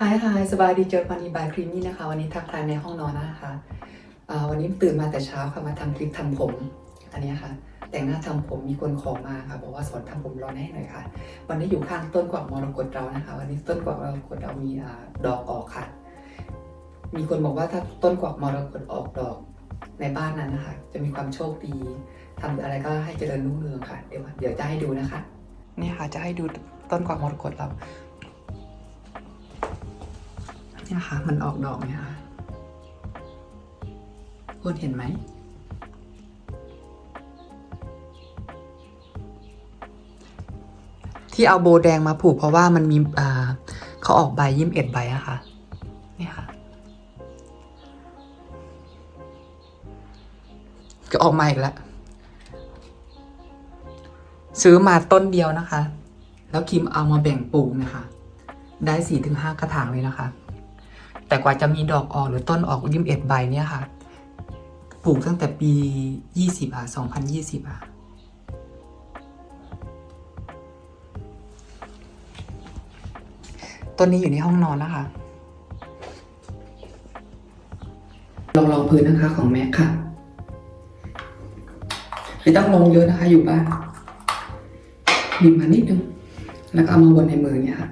ฮายฮายสบายดีเจอกันอีบายครีมนี่นะคะ วันนี้ทักทายในห้องนอนนะคะวันนี้ตื่นมาแต่เช้าค่ะมาทำคลิปทำผม อันนี้ค่ะ แต่งหน้าทำผมมีคนขอมาค่ะบอกว่าสอนทำผมร้อนให้หน่อยค่ะ วันนี้อยู่ข้างต้นกวักมรกตเรานะคะ วันนี้ต้นกวักมรกตเรามีดอกออกค่ะ มีคนบอกว่าถ้าต้นกวักมรกตออกดอกในบ้านนั้นนะคะ จะมีความโชคดีทำอะไรก็ให้เจริญรุ่งเรืองค่ะ เดี๋ยวเดี๋ยวจะให้ดูนะคะ นี่ค่ะจะให้ดูต้นกวักมรกตเรา เนี่ยค่ะ มันออกดอกเนี่ยค่ะคุณเห็นไหม ที่เอาโบแดงมาผูกเพราะว่ามันมีอ่าเขาออกใบยิ้มเอ็ดใบอะค่ะเนี่ยค่ะ ก็ออกมาอีกแล้ว ซื้อมาต้นเดียวนะคะ แล้วคิมเอามาแบ่งปลูกนะคะ ได้สี่ถึงห้ากระถางเลยนะคะ แต่กว่าจะมีดอกออกหรือต้นออกยิ้มเอ็ดใบเนี่ยค่ะ ปลูกตั้งแต่ปียี่สิบอะสองพันยี่สิบอะต้นนี้อยู่ในห้องนอนนะคะ ลองลองพื้นนะคะของแม็กค่ะ ไม่ต้องลงเยอะนะคะอยู่บ้านบีบมานิดนึง แล้วก็เอามาวนในมือเนี่ยค่ะ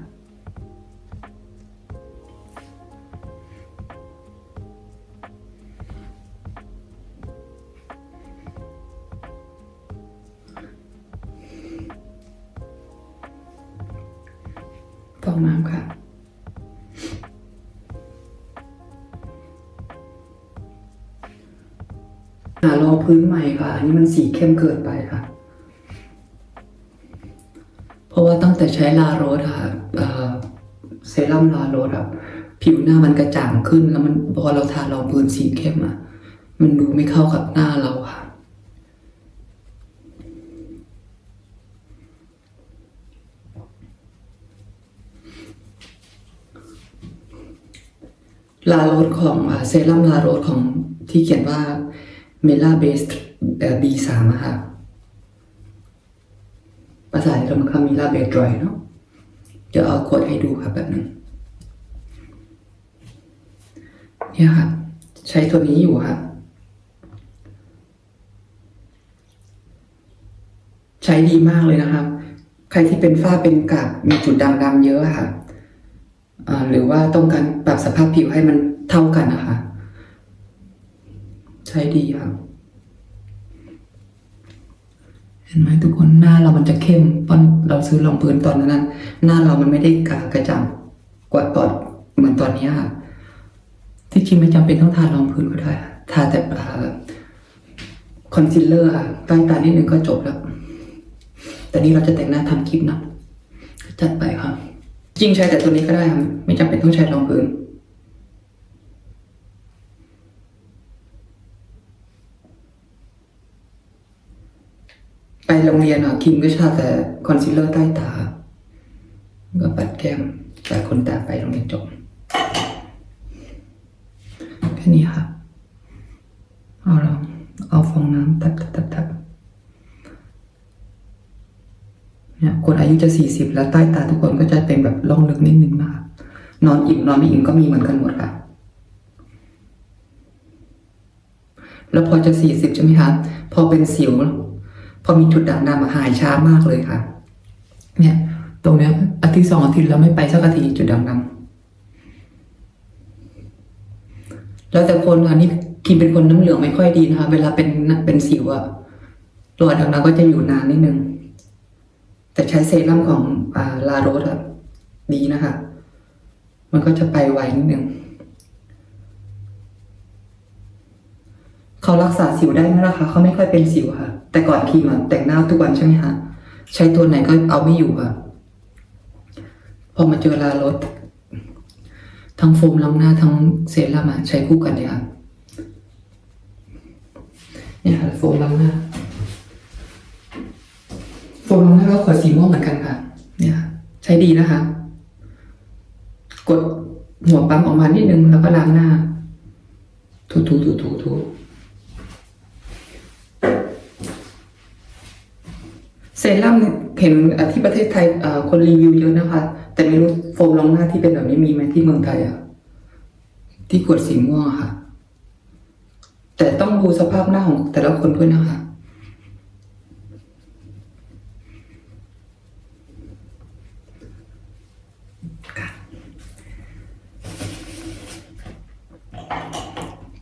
พื้นใหม่ค่ะ อันนี้มันสีเข้มเกินไปค่ะ เพราะว่าตั้งแต่ใช้ลาโรสค่ะเซรั่มลาโรสอะผิวหน้ามันกระจ่างขึ้นแล้วมันพอเราทารองพื้นสีเข้มอะมันดูไม่เข้ากับหน้าเราค่ะลาโรสของเซรั่มลาโรสของที่เขียนว่า เมล่าเบสบีสามอะค่ะภาษาที่เรามันคำมีลาเบสดรอยเนาะเดี๋ยวเอาขวดให้ดูค่ะแบบนึงเนี่ยค่ะ ใช้ตัวนี้อยู่ค่ะ ใช้ดีมากเลยนะครับ ใครที่เป็นฝ้าเป็นกากมีจุดด่างดำเยอะค่ะหรือว่าต้องการปรับสภาพผิวให้มันเท่ากันนะคะ ช้ดีค่ะเห็นไหมทุกคนหน้าเรามันจะเข้มตอนเราซื้อรองพื้นตอนนั้นนะหน้าเรามันไม่ได้กากระจ่างกว่าตอนเหมือนตอนนี้ค่ะที่จริงไม่จำเป็นต้องทารองพื้นก็ได้ทาแต่คอนซีลเลอร์ค่ะใต้ตานิดนึงก็จบแล้ว แต่นี่เราจะแต่งหน้าทำคลิปนะจัดไปค่ะจริงใช้แต่ตัวนี้ก็ได้ค่ะไม่จำเป็นต้องใช้รองพื้น โรงเรียนอะคิมก็ชาแต่คอนซีลเลอร์ใต้ตา ก็ปัดแก้มปัดขนตาไปโรงเรียนจบ แค่นี้ค่ะ เอาเราเอาฟองน้ำทับทับทับทับเนี่ยคนอายุจะสี่สิบแล้วใต้ตาทุกคนก็จะเป็นแบบร่องลึกนิดนึงนะคะนอนอิ่มนอนไม่อิ่มก็มีเหมือนกันหมดค่ะ แล้วพอจะสี่สิบใช่ไหมคะ พอเป็นสิว พอมีจุดด่างดำอะหายช้ามากเลยค่ะ เนี่ย ตรงเนี้ยอาทิตย์สองอาทิตย์แล้วไม่ไปสักอาทิตย์จุดด่างดำแล้วแต่คนค่ะนี่คิมเป็นคนน้ำเหลืองไม่ค่อยดีนะคะ เวลาเป็นเป็นสิวอะตัวด่างดำก็จะอยู่นานนิดนึง แต่ใช้เซรั่มของอ่าลาโรสอะดีนะคะ มันก็จะไปไวนิดนึง เขารักษาสิวได้ไหมล่ะคะเขาไม่ค่อยเป็นสิวค่ะ แต่ก่อนครีมอะแต่งหน้าทุกวันใช่ไหมคะใช้ตัวไหนก็เอาไม่อยู่ค่ะ พอมาเจอลาโรสทั้งโฟมล้างหน้าทั้งเซรั่มอะใช้คู่กันเลยค่ะเนี่ยค่ะโฟมล้างหน้าโฟมล้างหน้าก็ขวดสีม่วงเหมือนกันค่ะ เนี่ย ใช้ดีนะคะ กดหัวปั๊มออกมานิดนึงแล้วก็ล้างหน้า ถูถูถูถูถู เซรั่มเนี่ยเห็นที่ประเทศไทยคนรีวิวเยอะนะคะ แต่ไม่รู้โฟมรองหน้าที่เป็นแบบนี้มีไหมที่เมืองไทยอะที่ขวดสีม่วงอค่ะ แต่ต้องดูสภาพหน้าของแต่ละคนด้วยนะคะ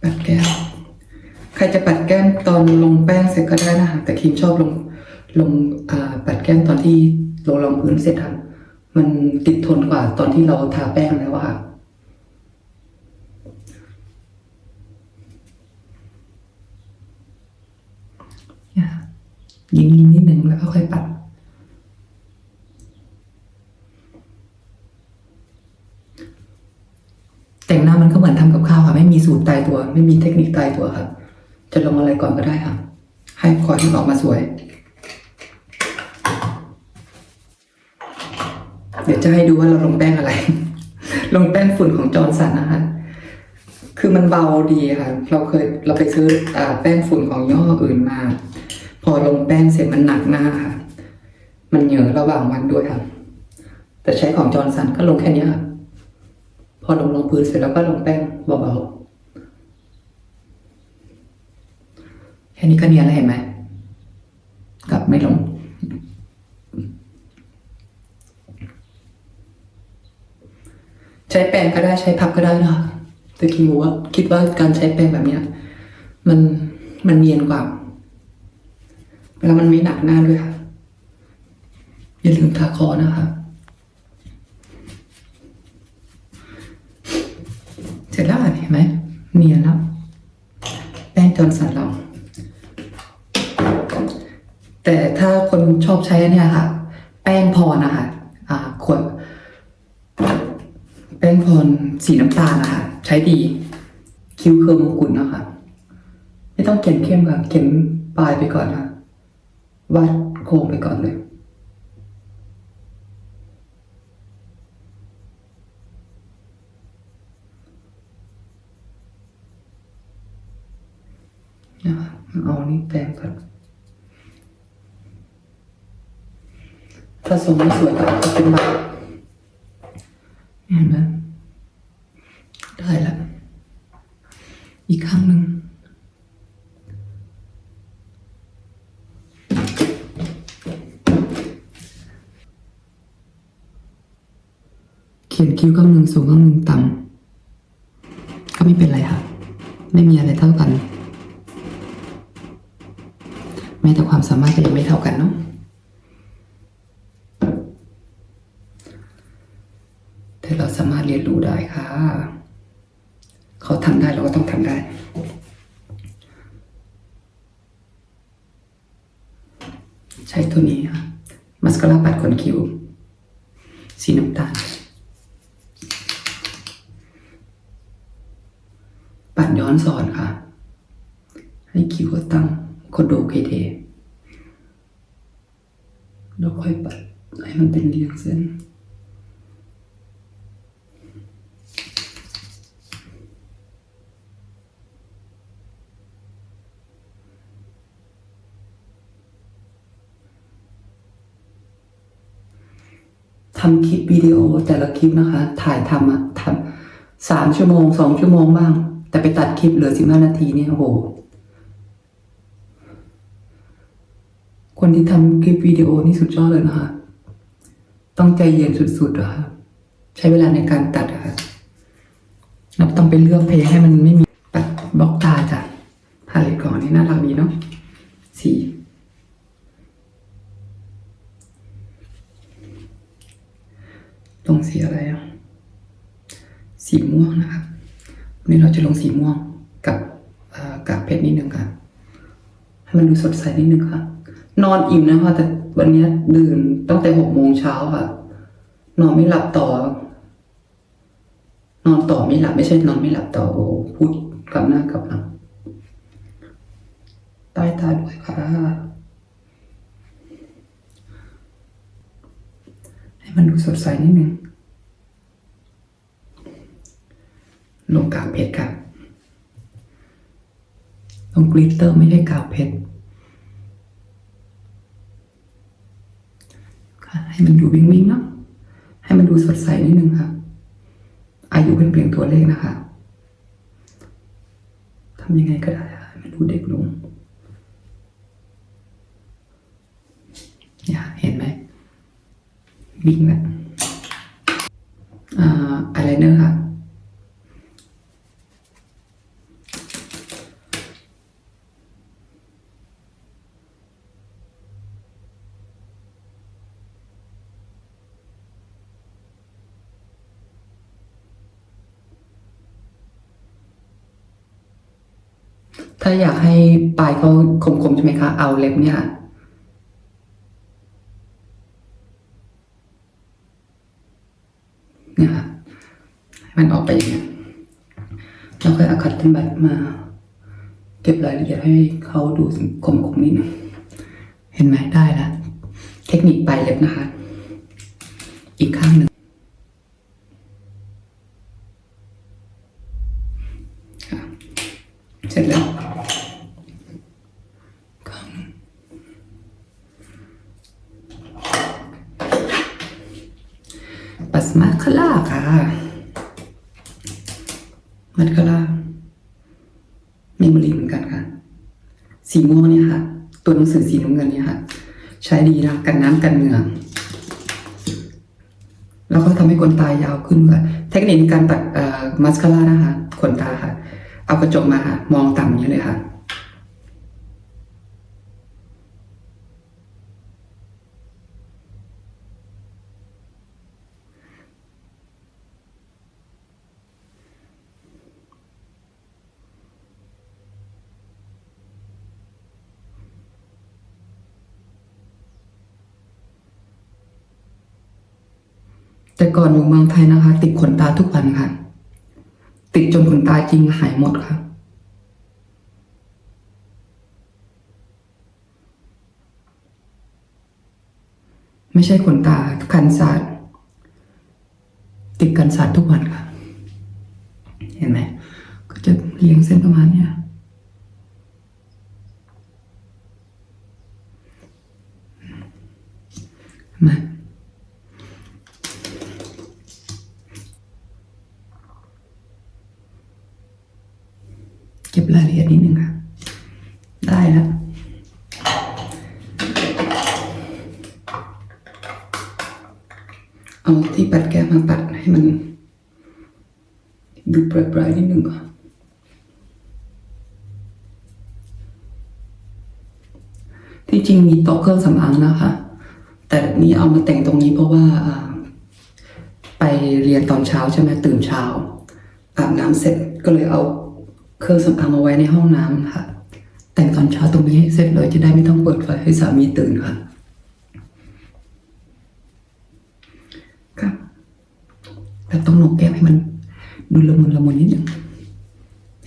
ปัดแก้ม ใครจะปัดแก้มตอนลงแป้งเสร็จก็ได้นะคะแต่ครีมชอบลง ลงปัดแก้มตอนที่ลงรองพื้นเสร็จค่ะมันติดทนกว่าตอนที่เราทาแป้งแล้วอะค่ะยค่ะยิงยิงนิดหนึ่งแล้วก็ค่อยปัดแต่งหน้ามันก็เหมือนทำกับข้าวค่ะ ไม่มีสูตรตายตัว ไม่มีเทคนิคตายตัวค่ะ จะลงอะไรก่อนก็ได้ค่ะ ให้คอยที่ออกมาสวย เดี๋ยวจะให้ดูว่าเราลงแป้งอะไร ลงแป้งฝุ่นของจอร์นสันนะคะคือมันเบาดีค่ะ เราเคยเราไปซื้ออแป้งฝุ่นของย่ห้ออื่นมา พอลงแป้งเสร็จมันหนักหน้าค่ะ มันเหนอะระหว่างวันด้วยค่ะ แต่ใช้ของจอร์นสันก็ลงแค่นี้ค่ะพอลงลงพื้นเสร็จแล้วก็ลงแป้งเบาๆแค่นี้ก็เนียนแล้วเห็นไหมกลับไม่ลง ใช้แปรง ก็ได้ใช้พับก็ได้นะคะแต่คิดว่า คิดว่าการใช้แปรงแบบเนี้ย มันมันเนียนกว่าแล้วมันไม่หนักหน้าด้วยค่ะ อย่าลืมทาคอนะคะเสร็จแล้วเห็นไหมเนียนแล้วแป้งจอนสันเราแต่ถ้าคนชอบใช้เนี่ยค่ะ แป้งพรนะคะ อ่าขวด แป้งพรสีน้ำตาลนะคะ ใช้ดี คิ้วเคิร์มงกุฎนะคะ ไม่ต้องเขียนเข้มค่ะ เขียนปลายไปก่อนค่ะวาดโค้งไปก่อนเลยนะคะเอานี่แปรงก่อนถ้าทรงไม่สวยก็เอาเป็นแบบ เห็นไหมได้แล้ว อีกครั้งหนึ่งเขียนคิ้วข้างหนึ่งสูงข้างหนึ่งต่ำก็ไม่เป็นไรค่ะ ไม่มีอะไรเท่ากันแม้แต่ความสามารถก็ยังไม่เท่ากันเนาะ แต่เราสามารถเรียนรู้ได้ค่ะ เขาทำได้เราก็ต้องทำได้ ใช้ตัวนี้ค่ะมัสคาร่าปัดขนคิ้วสีน้ำตาล ปัดย้อนสอนค่ะ ให้คิ้วก็ตั้งโคโดเคเทแล้วค่อยปัดให้มันเป็นเรียงเส้น ทำคลิปวิดีโอแต่ละคลิปนะคะ ถ่ายทำอะทำสามชั่วโมงสองชั่วโมงบ้าง แต่ไปตัดคลิปเหลือสิบห้านาทีเนี่ยโอ้โหคนที่ทำคลิปวิดีโอนี่สุดยอดเลยนะคะ ต้องใจเย็นสุดๆอะคะใช้เวลาในการตัดอะค่ะเราต้องไปเลือกเพลงให้มันไม่มีปัดบล็อกตาจ้ะพาเลตก่อนนี่น่ารักดีเนาะสีลงสี อะไรอะสีม่วงนะครับวันนี้เราจะลงสีม่วงกับกากเพชรนิดนึงค่ะให้มันดูสดใสนิดนึงค่ะ นอนอิ่มนะคะแต่วันนี้ดื่นตั้งแต่หกโมงเช้าค่ะ นอนไม่หลับต่อ นอนต่อไม่หลับไม่ใช่นอนไม่หลับต่อโอ้พูดกลับหน้ากลับหลังใต้ตาด้วยค่ะ ให้มันดูสดใสนิดนึง ลงกากเพชรค่ะลงกลิตเตอร์ไม่ได้กากเพชรให้มันดูวิงวิงๆเนาะให้มันดูสดใสนิดนึงค่ะ อายุเป็นเพียงตัวเลขนะคะทำยังไงก็ได้ค่ะให้มันดูเด็กลงเนี่ยเห็นไหมวิ่งแล้วอ่าอะไรเนอร์ค่ะ ถ้าอยากให้ปลายเขาคมๆใช่ไหมคะ เอาเล็บเนี่ยค่ะเนี่ยค่ะมันออกไปอย่างเงี้ยแล้วค่อยเอาคัตเติ้ลบัตมา เก็บรายละเอียดให้เขาดูคมๆนิดนึงเห็นไหมได้ล้วเทคนิคปลายเล็บนะคะ อีกข้างหนึ่งค่ะเสร็จแล้ว ข้างหนึ่งปัสมาคลาค่ะ มัดคลาเมมโมรีเหมือนกันค่ะ สีม่วงเนี่ยค่ะ ตัวหนังสือสีน้ำเงินเนี่ยค่ะ ใช้ดีนะกันน้ำกันเหงื่อแล้วก็ทำให้ขนตายาวขึ้นค่ะเทคนิคในการตัดมัสคาร่านะคะขนตาค่ะ เอากระจกมาค่ะ มองต่ำอย่างนี้เลยค่ะ แต่ก่อนอยู่เมืองไทยนะคะ ติดขนตาทุกวันค่ะ ติดจนขนตาจริงหายหมดค่ะ ไม่ใช่ขนตากันศาสตร์ติดกันศาสตร์ทุกวันค่ะ เห็นไหมก็จะเลี้ยงเส้นประมาณเนี้ยไมเก็บรายละเอียด นิดนึงค่ะ ได้แล้วเอาที่ปัดแก้มมาปัดให้มัน ดูปลายๆนิดนึงก่อนที่จริงมีโต๊ะเครื่องสำอางนะคะ แต่นี่เอามาแต่งตรงนี้เพราะว่าไปเรียนตอนเช้าใช่ไหมตื่นเช้าอาบน้ำเสร็จก็เลยเอา เครื่องสำอางมาไว้ในห้องน้ำค่ะ แต่งตอนเช้าตรงนี้ให้เสร็จเลยจะได้ไม่ต้องเปิดไฟให้สามีตื่นค่ะครับแต่ต้องหนกแก้มให้มัน ดูละมุนละมุนนิดหนึ่ง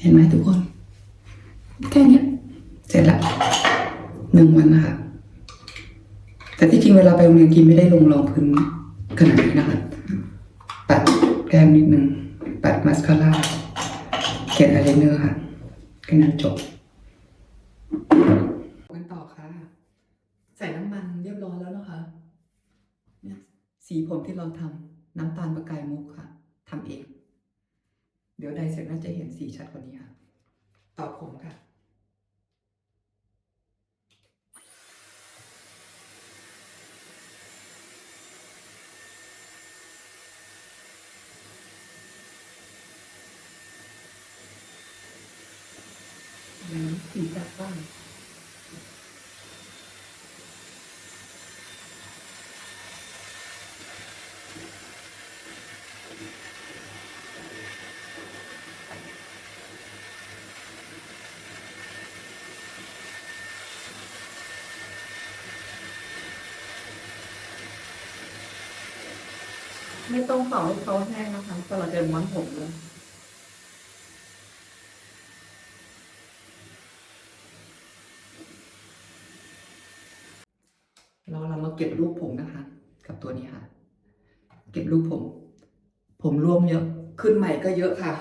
เห็นไหมทุกคน แค่นี้เสร็จละหนึ่งวันนะคะแต่ที่จริงเวลาไปโรงเรียนกินไม่ได้ลงรองพื้นขนาดนี้นะคะปัดแก้มนิดนึงปัดมาสคาร่า เขียนอะไรเนื้อค่ะแค่นั้นจบกันต่อค่ะ ใส่น้ำมันเรียบร้อยแล้วนะคะเนี่ยสีผมที่เราทำน้ำตาลประกายมุกค่ะทำเอง เดี๋ยวใดเสร็จน่าจะเห็นสีชัดกว่านี้ค่ะ ต่อผมค่ะ อืมสีจัดบ้าง ไม่ต้องเป่าให้เขาแห้งนะคะแต่เดือนม้วนผมเลยเราเรามาเก็บรูปผมนะคะ กับตัวนี้ค่ะ เก็บรูปผม ผมร่วมเยอะ ขึ้นใหม่ก็เยอะค่ะ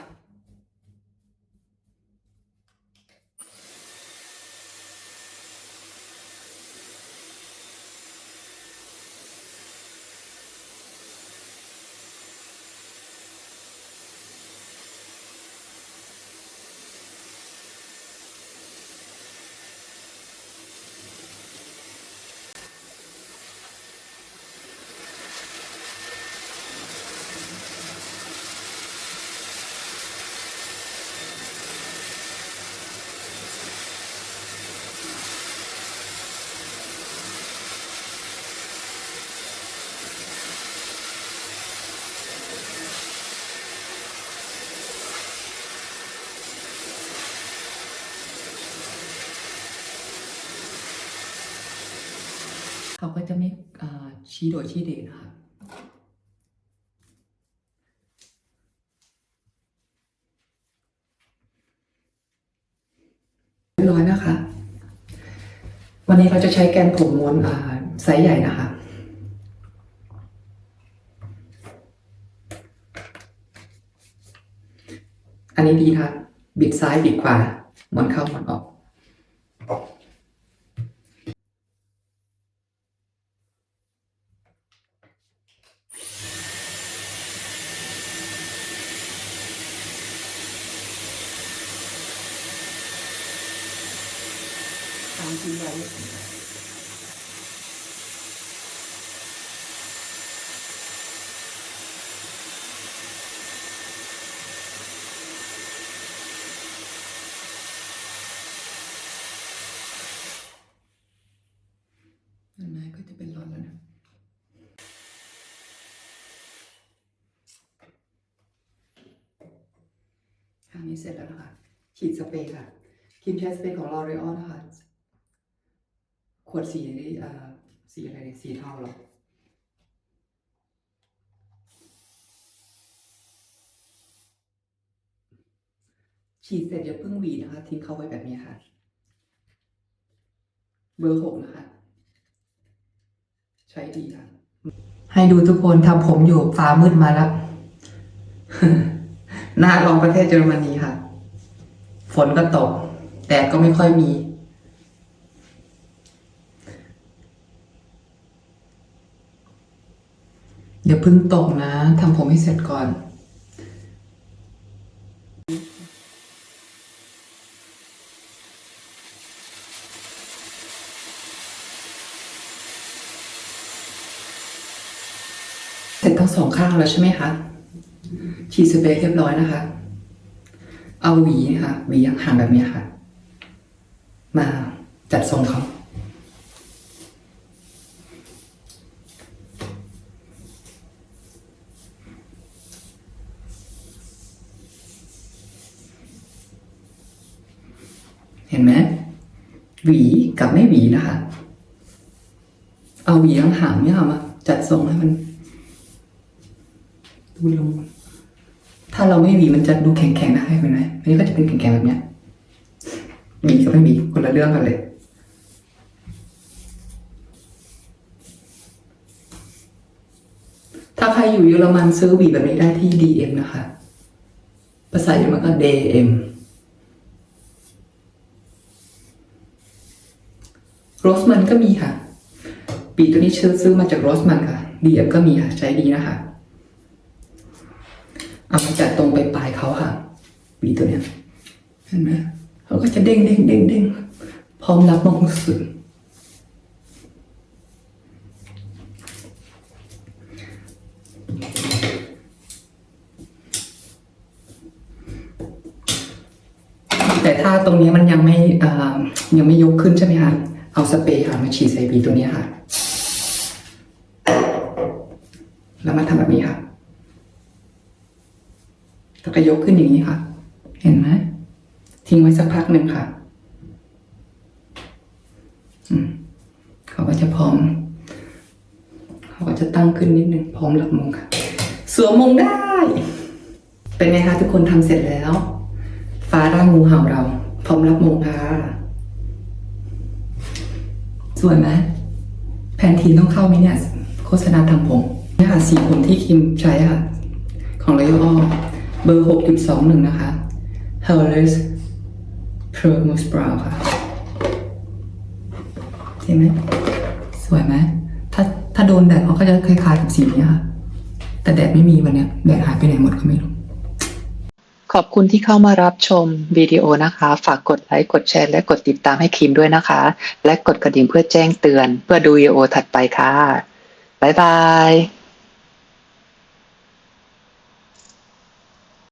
ก็จะไม่ชี้โดยชี้เด่นนะคะเรียบร้อยนะคะ วันนี้เราจะใช้แกนผมม้วนไซส์ใหญ่นะคะอันนี้ดีค่ะ บิดซ้ายบิดขวาหมุนเข้าหมุนออก ตามที่ไว้เห็นไหมก็จะเป็นรอนแล้วนะ ทางนี้ เสร็จแล้วนะคะ ฉีดสเปรย์ค่ะครีมใช้สเปรย์ของ L'Oreal นะคะ ขวดสีอ่าสีอะไรสีเทาหรอฉีดเสร็จอย่าเพิ่งหวีนะคะ ทิ้งเขาไว้แบบนี้ค่ะ เบอร์หกนะคะ ใช้ดีค่ะ ให้ดูทุกคนทำผมอยู่ฟ้ามืดมาแล้ว หน้าลองประเทศเยอรมนีค่ะ ฝนก็ตกแต่ก็ไม่ค่อยมี เดี๋ยวพึ่งตกนะทำผมให้เสร็จก่อนเสร็จทั้งสองข้างแล้วใช่ไหมคะ ฉีดสเปรย์เรียบร้อยนะคะ เอาหวีนะคะหวีห่างแบบนี้ค่ะ มาจัดทรงเขาเห็นไหมหวีกับไม่หวีนะคะ เอาหวีห่างๆเนี่ยค่ะมาจัดทรงให้มันดูลง ถ้าเราไม่หวีมันจะดูแข็งๆนะเห็นไหมอันนี้ก็จะเป็นแข็งๆแบบเนี้ยหวีกับไม่หวีคนละเรื่องกันเลย ถ้าใครอยู่เยอรมันซื้อหวีแบบนี้ได้ที่ DM นะคะ ภาษาเยอรมันก็ DM โรสมันก็มีค่ะปีตัวนี้ซื้อซื้อมาจากโรสมันค่ะ DM ก็มีค่ะ ใช้ดีนะคะ เอามาจัดตรงไปปลายเขาค่ะหวีตัวเนี้ยเห็นไหมเขาก็จะเด้งเด้งเด้งเด้งพร้อมรับมองสุดแต่ถ้าตรงนี้มันยังไม่ยังไม่ยกขึ้นใช่ไหมคะเอาสเปรย์ค่ะมาฉีดใส่หวีตัวนี้ค่ะ แล้วมาทำแบบนี้ค่ะ ก็ยกขึ้นอย่างนี้ค่ะ เห็นไหมทิ้งไว้สักพักหนึ่งค่ะเขาก็จะพร้อม เขาก็จะตั้งขึ้นนิดนึงพร้อมรับมงค่ะสวมมงได้ เป็นไงคะทุกคนทำเสร็จแล้ว ฟ้าร่างงูเห่าเรา พร้อมรับมงค่ะสวยไหมแพนทีนต้องเข้าไหมเนี่ย โฆษณาทำผมเนี่ยค่ะสีผมที่คิมใช้ค่ะ ของ L'Oreal เบอร์ 6.21 นะคะ h e r l e s Pro m o s e Brow ค่ะเห็นไหมสวยไหมถ้าถ้าโดนแดดเขาก็จะคล้ายๆกับสีนี้ค่ะ แต่แดดไม่มีวันเนี้ยแดดหายไปไหนหมดก็ไม่รู้ ขอบคุณที่เข้ามารับชมวิดีโอนะคะ ฝากกดไลค์กดแชร์และกดติดตามให้คิมด้วยนะคะ และกดกระดิ่งเพื่อแจ้งเตือน เพื่อดูวิดีโอถัดไปค่ะ บ๊ายบาย